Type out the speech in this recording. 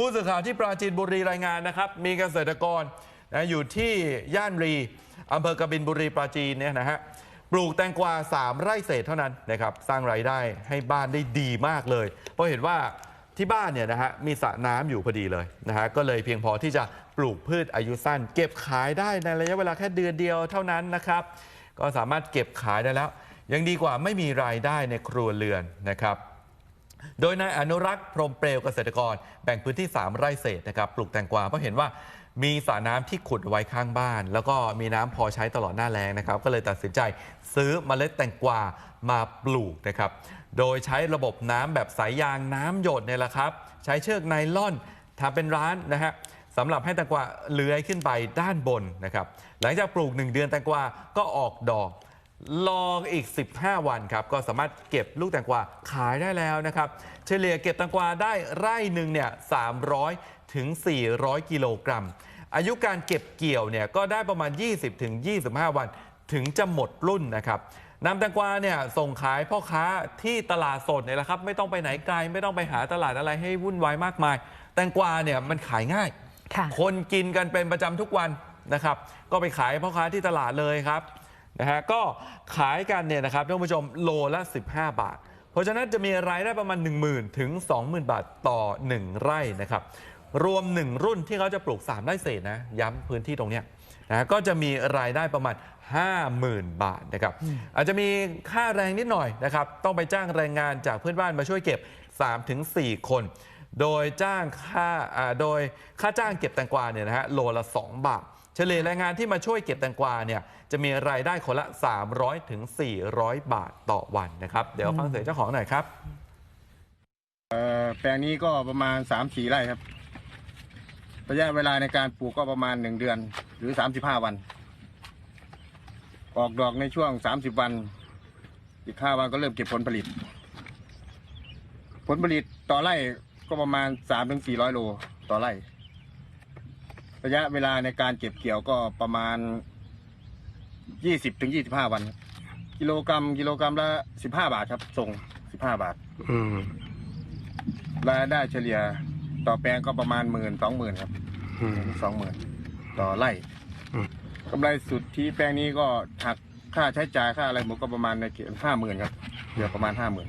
ผู้สื่อข่าวที่ปราจีนบุรีรายงานนะครับ มีเกษตรกรนะอยู่ที่ย่านรีอำเภอกบินบุรีปราจีนเนี่ยนะฮะปลูกแตงกวา 3 ไร่เศษเท่านั้นนะครับสร้างรายได้ให้บ้านได้ดีมากเลย เพราะเห็นว่าที่บ้านเนี่ยนะฮะมีสระน้ำอยู่พอดีเลยนะฮะก็เลยเพียงพอที่จะปลูกพืชอายุสั้น เก็บขายได้ในระยะเวลาแค่เดือนเดียวเท่านั้นนะครับ ก็สามารถเก็บขายได้แล้ว ยังดีกว่าไม่มีรายได้ในครัวเรือนนะครับ โดยนายอนุรักษ์พรมเปลวเกษตรกร แบ่งพื้นที่ 3 ไร่เศษนะครับปลูกแตงกวาเพราะเห็นว่ามีสระน้ำที่ขุดไว้ข้างบ้าน แล้วก็มีน้ำพอใช้ตลอดหน้าแล้งนะครับ ก็เลยตัดสินใจซื้อเมล็ดแตงกวามาปลูกนะครับ โดยใช้ระบบน้ำแบบสายยางน้ำหยดเนี่ยแหละครับ ใช้เชือกไนล่อนทำเป็นร้านนะฮะสำหรับให้แตงกวาเลื้อยขึ้นไปด้านบนนะครับ หลังจากปลูก 1 เดือนแตงกวาก็ออกดอก รออีก 15 วันครับ ก็สามารถเก็บลูกแตงกวาขายได้แล้วนะครับ เฉลี่ยเก็บแตงกวาได้ไร่หนึ่งเนี่ย300 ถึง 400 กิโลกรัม อายุการเก็บเกี่ยวเนี่ยก็ได้ประมาณ 20 ถึง 25 วัน ถึงจะหมดรุ่นนะครับนำแตงกวาเนี่ยส่งขายพ่อค้าที่ตลาดสดเนี่ยแหละครับ ไม่ต้องไปไหนไกล ไม่ต้องไปหาตลาดอะไรให้วุ่นวายมากมาย แตงกวาเนี่ยมันขายง่ายค่ะคนกินกันเป็นประจำทุกวันนะครับ ก็ไปขายพ่อค้าที่ตลาดเลยครับ นะฮะก็ขายกันเนี่ยนะครับท่านผู้ชมโลละ 15 บาท เพราะฉะนั้นจะมีรายได้ประมาณ 10,000 ถึง 20,000 บาทต่อ 1 ไร่นะครับรวม 1 รุ่นที่เขาจะปลูก 3 ไร่เศษนะย้ำพื้นที่ตรงเนี้ยนะก็จะมีรายได้ประมาณ 50,000 บาทนะครับอาจจะมีค่าแรงนิดหน่อยนะครับต้องไปจ้างแรงงานจากเพื่อนบ้านมาช่วยเก็บ 3-4 คน โดยจ้างค่าโดยค่าจ้างเก็บแตงกวาเนี่ยนะฮะโลละ 2 บาท เฉลี่ยแรงงานที่มาช่วยเก็บแตงกวาเนี่ยจะมีรายได้คนละ 300ถึง400 บาทต่อวันนะครับ เดี๋ยวฟังเสียงเจ้าของหน่อยครับแปลงนี้ก็ประมาณสามสี่ไร่ครับ ระยะเวลาในการปลูกก็ประมาณหนึ่งเดือนหรือสามสิบห้าวัน ออกดอกในช่วงสามสิบวัน อีกห้าวันก็เริ่มเก็บผลผลิต ผลผลิตต่อไร่ ก็ประมาณสามถึงสี่ร้อยโลต่อไร่ ระยะเวลาในการเก็บเกี่ยวก็ประมาณยี่สิบถึงยี่สิบห้าวัน กิโลกรรัมกิโลกรรัมละสิบห้าบาทครับ ส่งสิบห้าบาท อืมรายได้เฉลี่ยต่อแปลงก็ประมาณหมื่นสองหมื่นครับอืม สองหมื่นต่อไร่อืม กำไรสุดที่แปลงนี้ก็หักค่าใช้จ่ายค่าอะไรหมดก็ประมาณในเกณฑ์ห้าหมื่นครับเหลือประมาณห้าหมื่น